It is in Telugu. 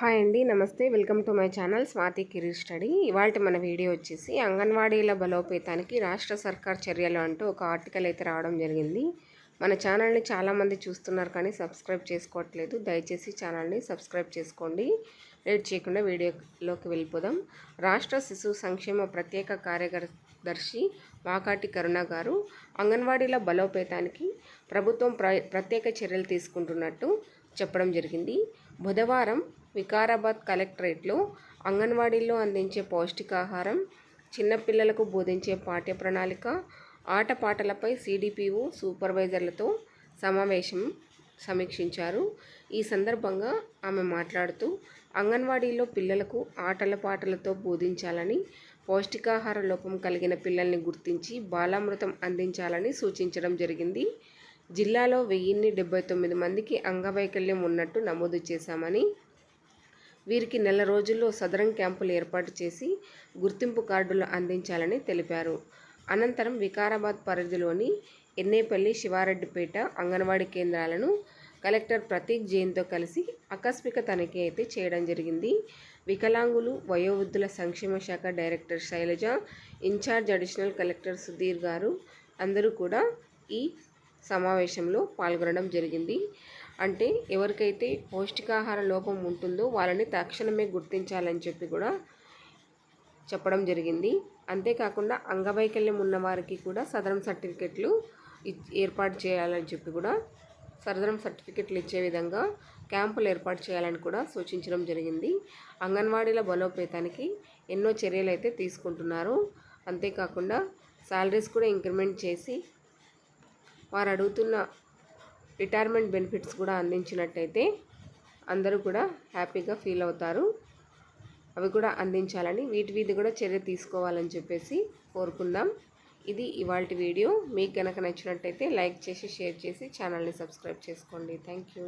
హాయ్ అండి namaste. Welcome to my channel Swathi career study. ఇవాళ మన వీడియో వచ్చేసి అంగన్వాడీల బలోపేతానికి రాష్ట్ర సర్కార్ చర్యలు అంటూ ఒక ఆర్టికల్ అయితే రావడం జరిగింది. మన ఛానల్ని చాలామంది చూస్తున్నారు కానీ సబ్స్క్రైబ్ చేసుకోవట్లేదు. దయచేసి ఛానల్ని సబ్స్క్రైబ్ చేసుకోండి. లేట్ చేయకుండా వీడియోలోకి వెళ్ళిపోదాం. రాష్ట్ర శిశు సంక్షేమ ప్రత్యేక కార్యదర్శి వాకాటి కరుణ గారు అంగన్వాడీల బలోపేతానికి ప్రభుత్వం ప్ర ప్రత్యేక చర్యలు తీసుకుంటున్నట్టు చెప్పడం జరిగింది. బుధవారం వికారాబాద్ కలెక్టరేట్లో అంగన్వాడీల్లో అందించే పౌష్టికాహారం చిన్నపిల్లలకు బోధించే పాఠ్య ప్రణాళిక ఆటపాటలపై సిడిపిఓ సూపర్వైజర్లతో సమావేశం సమీక్షించారు. ఈ సందర్భంగా ఆమె మాట్లాడుతూ అంగన్వాడీలో పిల్లలకు ఆటల పాటలతో బోధించాలని పౌష్టికాహార లోపం కలిగిన పిల్లల్ని గుర్తించి బాలామృతం అందించాలని సూచించడం జరిగింది. జిల్లాలో వెయ్యిన్ని డెబ్బై తొమ్మిది మందికి అంగవైకల్యం ఉన్నట్టు నమోదు చేశామని వీరికి నెల రోజుల్లో సదరం క్యాంపులు ఏర్పాటు చేసి గుర్తింపు కార్డులు అందించాలని తెలిపారు. అనంతరం వికారాబాద్ పరిధిలోని ఎన్నేపల్లి శివారెడ్డిపేట అంగన్వాడీ కేంద్రాలను కలెక్టర్ ప్రతీక్ జైన్తో కలిసి ఆకస్మిక తనిఖీ అయితే చేయడం జరిగింది. వికలాంగులు వయోవృద్ధుల సంక్షేమ శాఖ director Sailaja in charge additional collector Sudheer గారు అందరూ కూడా ఈ సమావేశంలో పాల్గొనడం జరిగింది. అంటే ఎవరికైతే పౌష్టికాహార లోపం ఉంటుందో వాళ్ళని తక్షణమే గుర్తించాలని చెప్పి కూడా చెప్పడం జరిగింది. అంతేకాకుండా అంగవైకల్యం ఉన్న వారికి కూడా సదరం సర్టిఫికెట్లు ఏర్పాటు చేయాలని చెప్పి కూడా సదరం సర్టిఫికెట్లు ఇచ్చే విధంగా క్యాంపులు ఏర్పాటు చేయాలని కూడా సూచించడం జరిగింది. అంగన్వాడీల బలోపేతానికి ఎన్నో చర్యలు అయితే తీసుకుంటున్నారు. అంతేకాకుండా శాలరీస్ కూడా ఇంక్రిమెంట్ చేసి వారు అడుగుతున్న రిటైర్మెంట్ బెనిఫిట్స్ కూడా అందించినట్టయితే అందరూ కూడా హ్యాపీగా ఫీల్ అవుతారు. అవి కూడా అందించాలని వీటి మీద కూడా చర్య తీసుకోవాలని చెప్పేసి కోరుకుందాం. ఇది ఇవాళ వీడియో. మీకు కనుక నచ్చినట్టయితే లైక్ చేసి షేర్ చేసి ఛానల్ని సబ్స్క్రైబ్ చేసుకోండి. Thank you.